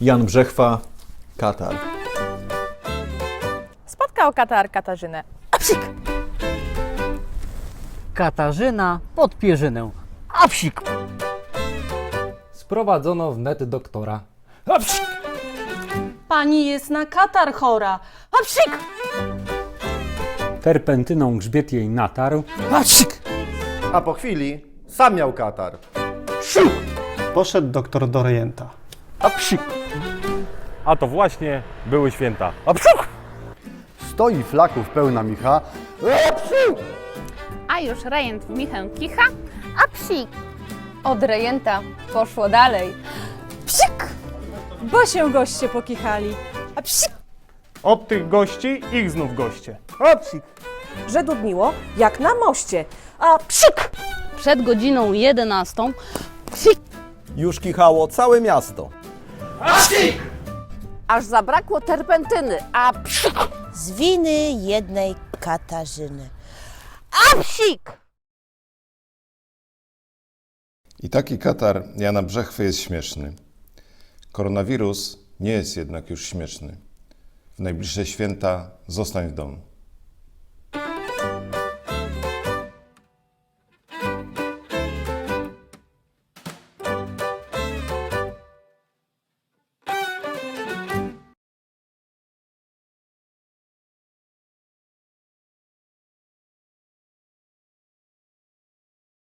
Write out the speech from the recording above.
Jan Brzechwa, Katar. Spotkał Katar Katarzynę. A psik! Katarzyna pod pierzynę. A psik! Sprowadzono wnet doktora. A psz! Pani jest na katar chora. A psik! Terpentyną grzbiet jej natarł. A psik! A po chwili sam miał katar. Poszedł doktor do rejenta. A psik! A to właśnie były święta. A psuk! Stoi flaków pełna micha. A już rejent w michę kicha, a psik. Od rejenta poszło dalej. Psik! Bo się goście pokichali. A psik! Od tych gości ich znów goście. A psik! Że dudniło jak na moście. A psik! Przed godziną 11 psik. Już kichało całe miasto. Aż zabrakło terpentyny, a psik! z winy jednej Katarzyny. A psik! I taki katar Jana Brzechwy jest śmieszny. Koronawirus nie jest jednak już śmieszny. W najbliższe święta zostań w domu.